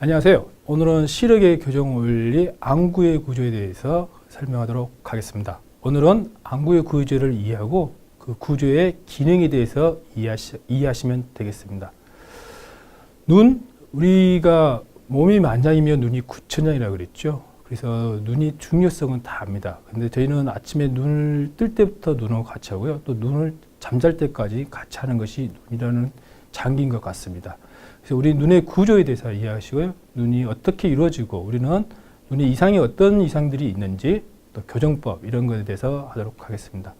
안녕하세요. 오늘은 시력의 교정 원리 안구의 구조에 대해서 설명하도록 하겠습니다. 오늘은 안구의 구조를 이해하고 그 구조의 기능에 대해서 이해하시, 이해하시면 되겠습니다. 눈, 우리가 몸이 만장이면 눈이 구천장이라고 그랬죠. 그래서 눈이 중요성은 다 압니다. 근데 저희는 아침에 눈을 뜰 때부터 눈하고 같이 하고요. 또 눈을 잠잘 때까지 같이 하는 것이 눈이라는 장기인 것 같습니다. 그래서 우리 눈의 구조에 대해서 이해하시고요. 눈이 어떻게 이루어지고 우리는 눈에 이상이 어떤 이상들이 있는지 또 교정법 이런 것에 대해서 하도록 하겠습니다.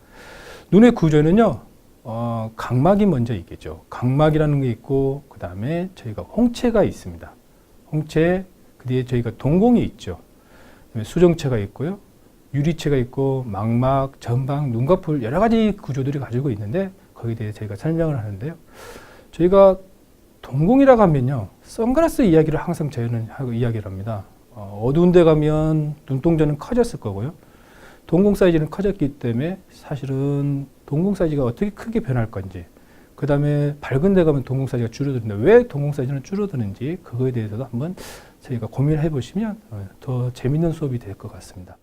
눈의 구조는요. 어, 각막이 먼저 있겠죠. 각막이라는 게 있고 그 다음에 저희가 홍채가 있습니다. 홍채 그 뒤에 저희가 동공이 있죠. 수정체가 있고요. 유리체가 있고 망막, 전방, 눈꺼풀 여러 가지 구조들이 가지고 있는데 거기에 대해 저희가 설명을 하는데요. 저희가 동공이라고 하면요. 선글라스 이야기를 항상 저희는 하고 이야기를 합니다. 어, 어두운 데 가면 눈동자는 커졌을 거고요. 동공 사이즈는 커졌기 때문에 사실은 동공 사이즈가 어떻게 크게 변할 건지 그 다음에 밝은 데 가면 동공 사이즈가 줄어드는데 왜 동공 사이즈는 줄어드는지 그거에 대해서도 한번 저희가 고민을 해보시면 어, 더 재밌는 수업이 될 것 같습니다.